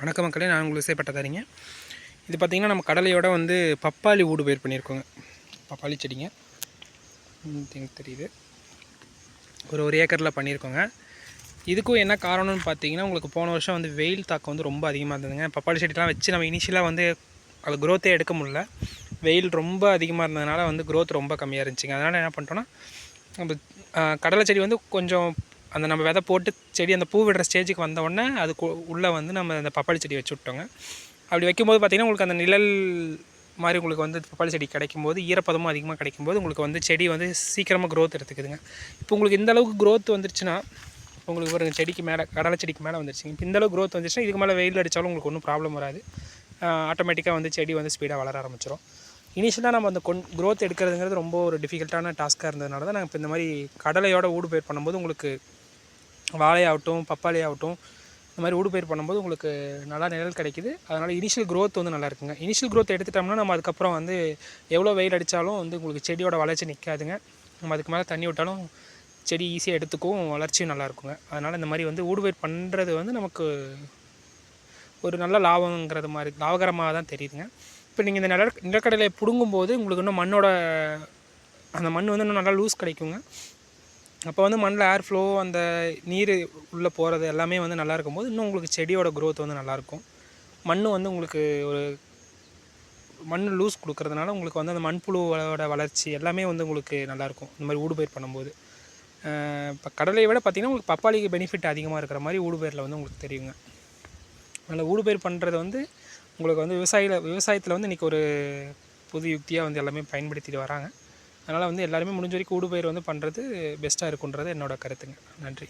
வணக்க மக்களே நான் உங்களுக்கு சேப்பட்டதாரிங்க இது பார்த்திங்கன்னா நம்ம கடலையோட வந்து பப்பாளி ஊடு பயிர் பண்ணியிருக்கோங்க. பப்பாளி செடிங்க. எனக்கு தெரியுது. ஒரு ஒரு ஏக்கரில் பண்ணியிருக்கோங்க. இதுக்கும் என்ன காரணம்னு பார்த்தீங்கன்னா உங்களுக்கு போன வருஷம் வந்து வெயில் தாக்கம் வந்து ரொம்ப அதிகமாக இருந்ததுங்க. பப்பாளி செடிலாம் வச்சு நம்ம இனிஷியலாக வந்து அது க்ரோத்தே எடுக்க முடியல. வெயில் ரொம்ப அதிகமாக இருந்ததுனால வந்து க்ரோத் ரொம்ப கம்மியாக இருந்துச்சுங்க. அதனால் என்ன பண்ணிட்டோன்னா நம்ம கடலை செடி வந்து கொஞ்சம் அந்த நம்ம விதை போட்டு செடி அந்த பூ விடுற ஸ்டேஜுக்கு வந்த உடனே அது உள்ளே வந்து நம்ம அந்த பப்பாளி செடி வச்சு விட்டோங்க. அப்படி வைக்கும்போது பார்த்திங்கன்னா உங்களுக்கு அந்த நிழல் மாதிரி உங்களுக்கு வந்து பப்பாளி செடி கிடைக்கும்போது ஈரப்பதமும் அதிகமாக கிடைக்கும்போது உங்களுக்கு வந்து செடி வந்து சீக்கிரமாக க்ரோத் எடுத்துக்குதுங்க. இப்போ உங்களுக்கு இந்த அளவுக்கு க்ரோத் வந்துருச்சுன்னா உங்களுக்கு ஒரு செடிக்கு மேலே கடலை செடிக்கு மேலே வந்துருச்சுங்க. இப்போ இந்தளவு க்ரோத் வந்துச்சுன்னா வந்துருச்சுன்னா இதுக்கு மேலே வெயில் அடித்தாலும் உங்களுக்கு ஒன்றும் ப்ராப்ளம் வராது. ஆட்டோமேட்டிக்காக வந்து செடி வந்து ஸ்பீடாக வளர ஆரம்பிச்சிடும் இனிஷியலாக நம்ம அந்த கொன் க்ரோத் எடுக்கிறதுங்கிறது ரொம்ப ஒரு டிஃபிகல்ட்டான டாஸ்க்காக இருந்ததுனால தான் நாங்கள் இப்போ இந்த மாதிரி கடலையோட ஊடுபயிர் பண்ணும்போது உங்களுக்கு வாழையாகட்டும் பப்பாளி ஆகட்டும் இந்த மாதிரி ஊடுபயிர் பண்ணும்போது உங்களுக்கு நல்லா நிழல் கிடைக்குது. அதனால் இனிஷியல் க்ரோத் வந்து நல்லா இருக்குங்க. இனிஷியல் க்ரோத் எடுத்துட்டோம்னா நம்ம அதுக்கப்புறம் வந்து எவ்வளோ வெயில் அடித்தாலும் வந்து உங்களுக்கு செடியோட வளர்ச்சி நிற்காதுங்க நம்ம அதுக்கு மேலே தண்ணி விட்டாலும் செடி ஈஸியாக எடுத்துக்கும் வளர்ச்சியும் நல்லா இருக்குங்க. அதனால் இந்த மாதிரி வந்து ஊடுபயிர் பண்ணுறது வந்து நமக்கு ஒரு நல்ல லாபங்கிறது மாதிரி லாபகரமாக தான் தெரியுதுங்க. இப்போ நீங்கள் இந்த நில நிலக்கடலையை பிடுங்கும்போது உங்களுக்கு இன்னும் மண்ணோட அந்த மண் வந்து இன்னும் நல்லா லூஸ் கிடைக்குங்க. அப்போ வந்து மண்ணில் ஏர் ஃப்ளோ அந்த நீர் உள்ளே போகிறது எல்லாமே வந்து நல்லா இருக்கும்போது இன்னும் உங்களுக்கு செடியோட க்ரோத் வந்து நல்லாயிருக்கும் மண் வந்து உங்களுக்கு ஒரு மண் லூஸ் கொடுக்கறதுனால உங்களுக்கு வந்து அந்த மண்புழுவோட வளர்ச்சி எல்லாமே வந்து உங்களுக்கு நல்லாயிருக்கும் இந்த மாதிரி ஊடுபயிர் பண்ணும்போது. இப்போ கடலை விட பார்த்திங்கன்னா உங்களுக்கு பப்பாளிக்கு பெனிஃபிட் அதிகமாக இருக்கிற மாதிரி ஊடுபயிரில் வந்து உங்களுக்கு தெரியுங்க. அதனால் ஊடுபயிர் பண்ணுறது வந்து உங்களுக்கு வந்து விவசாயியில் விவசாயத்தில் வந்து இன்றைக்கி ஒரு புது யுக்தியாக வந்து எல்லாமே பயன்படுத்திட்டு வராங்க. அதனால் வந்து எல்லாருமே முடிஞ்ச வரைக்கும் ஊடுபயிர் வந்து பண்ணுறது பெஸ்ட்டாக இருக்குன்றது என்னோடய கருத்துங்க. நன்றி.